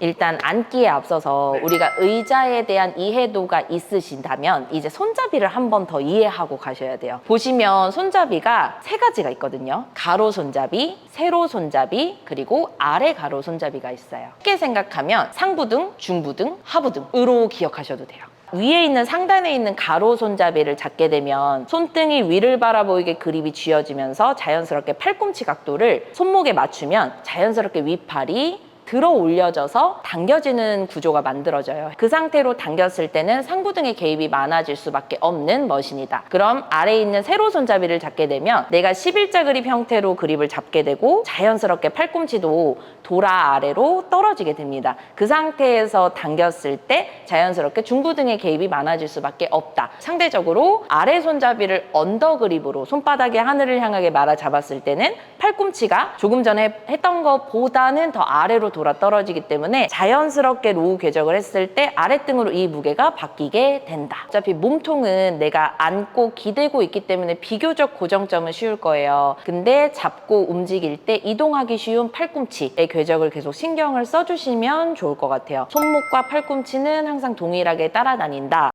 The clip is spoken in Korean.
일단 앉기에 앞서서 우리가 의자에 대한 이해도가 있으신다면 이제 손잡이를 한 번 더 이해하고 가셔야 돼요. 보시면 손잡이가 세 가지가 있거든요. 가로 손잡이, 세로 손잡이, 그리고 아래 가로 손잡이가 있어요. 쉽게 생각하면 상부등, 중부등, 하부등으로 기억하셔도 돼요. 위에 있는 상단에 있는 가로 손잡이를 잡게 되면 손등이 위를 바라보이게 그립이 쥐어지면서 자연스럽게 팔꿈치 각도를 손목에 맞추면 자연스럽게 윗팔이 들어 올려져서 당겨지는 구조가 만들어져요. 그 상태로 당겼을 때는 상부등의 개입이 많아질 수밖에 없는 머신이다. 그럼 아래에 있는 세로 손잡이를 잡게 되면 내가 11자 그립 형태로 그립을 잡게 되고 자연스럽게 팔꿈치도 돌아 아래로 떨어지게 됩니다. 그 상태에서 당겼을 때 자연스럽게 중부등의 개입이 많아질 수밖에 없다. 상대적으로 아래 손잡이를 언더 그립으로 손바닥이 하늘을 향하게 말아 잡았을 때는 팔꿈치가 조금 전에 했던 것보다는 더 아래로 돌아 떨어지기 때문에 자연스럽게 로우 궤적을 했을 때 아랫등으로 이 무게가 바뀌게 된다. 어차피 몸통은 내가 안고 기대고 있기 때문에 비교적 고정점은 쉬울 거예요. 근데 잡고 움직일 때 이동하기 쉬운 팔꿈치의 궤적을 계속 신경을 써주시면 좋을 것 같아요. 손목과 팔꿈치는 항상 동일하게 따라다닌다.